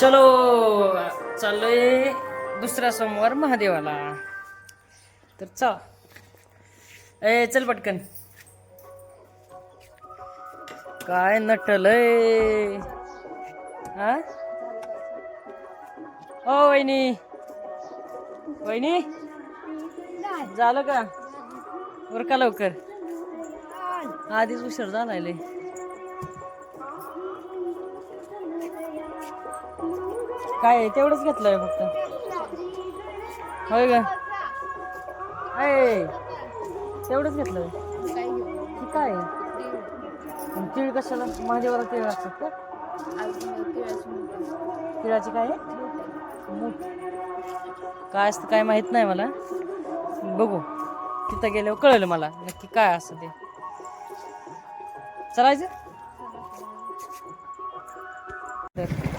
चलो चाललोय दुसरा सोमवार महादेवाला. तर चला. ए चल पटकन. काय नटलय? हा? ओ वहिनी. वहिनी? झालं का? बरं का लवकर. आधीच उशीर झालाय काय आहे? तेवढंच घेतलंय फक्त. होय का तेवढंच घेतलंय. काय आहे? तीळ कशाला? महादेवाला तीळ असतात का? तिळाची काय मूठ. काय असतं काय माहीत नाही मला. बघू. तिथं गेल्यावर कळलं मला. नक्की काय असतं ते. चलायचं तर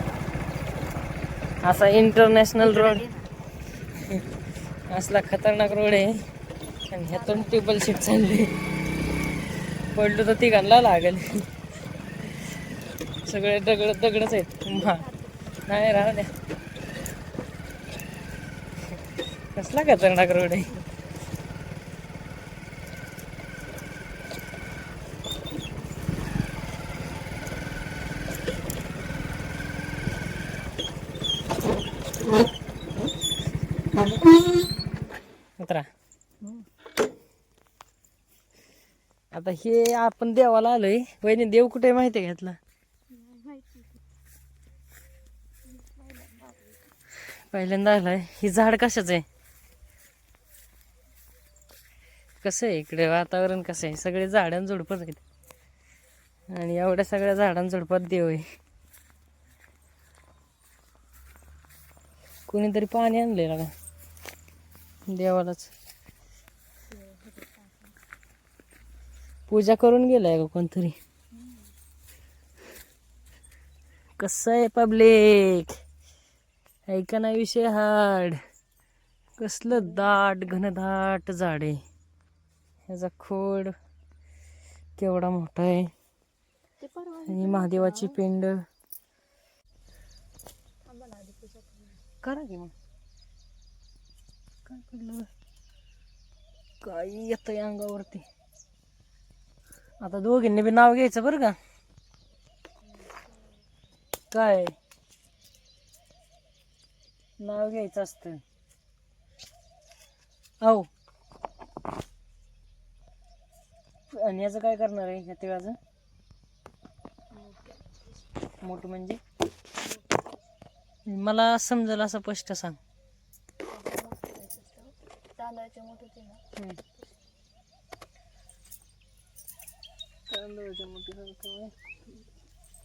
असा इंटरनॅशनल रोड असला खतरनाक रोड आहे. आणि ह्यातून टेबल सीट चालली. पडलो तर ती घालला लागेल. सगळे दगड दगडच आहेत. नाही राहू द्या. कसला खतरनाक रोड आहे. उतरा आता हे आपण देवाला आलोय. वहिनी देव कुठे माहिती आहे घेतला पहिल्यांदा आलाय. ही झाड कशाच आहे? कसं आहे इकडे? वातावरण कसं आहे? सगळे झाडांझुडपत आहेत. आणि एवढ्या सगळ्या झाडांझुडपात देव आहे. कोणीतरी पाणी आणलंय का देवालाच. पूजा करून गेलाय का कोणतरी. कसं आहे पब्लिक? ऐका ना विषय हाड कसलं दाट घनदाट झाड. आहे ह्याचा खोड केवढा मोठा आहे. आणि महादेवाची पिंड. करा की मग. काय पडलं काय येतंय अंगावरती? आता दोघींनी बी नाव घ्यायचं बरं का? काय? नाव घ्यायचं असतं. हो आणि याचं काय करणार आहे? या तिळाचं? मोठं म्हणजे? मला समजेल असं स्पष्ट सांग. हम्म.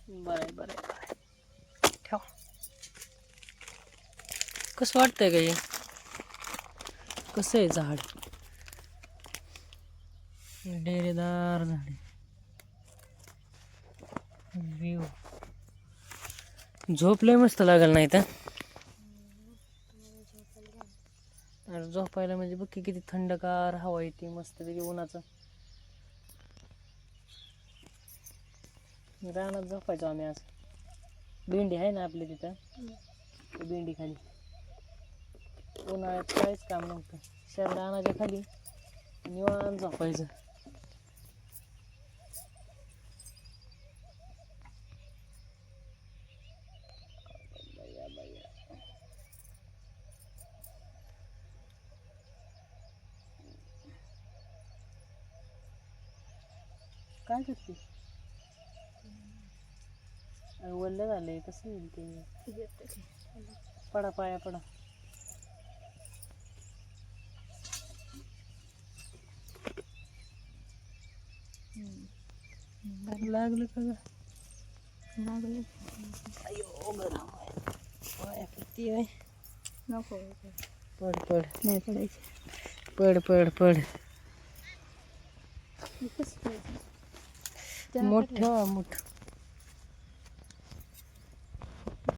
बरं बरं ठेव. कसं वाटतंय का हे? कसं आहे झाड? डेरेदार झाडे व्ह्यू झोप लय मस्त लागल नाही तर. अरे झोपायला म्हणजे बघ की किती थंडगार हवा येते मस्त पैकी उन्हाचं. रानात झोपायचो आम्ही आज. भेंडी आहे ना आपली तिथं? भेंडी खाली. उन्हाळ्यात काहीच काम नव्हतं. शहर रानाच्या खाली निवांत झोपायचं. काय करते अरे वल्ल झालंय कसं येईल ते पडा पाया पडा लागलं का ग अयो गरम आहे पाया किती आहे नको पड पड नाही पडायचे पड पड पड कसं मोठ ठेवा मोठ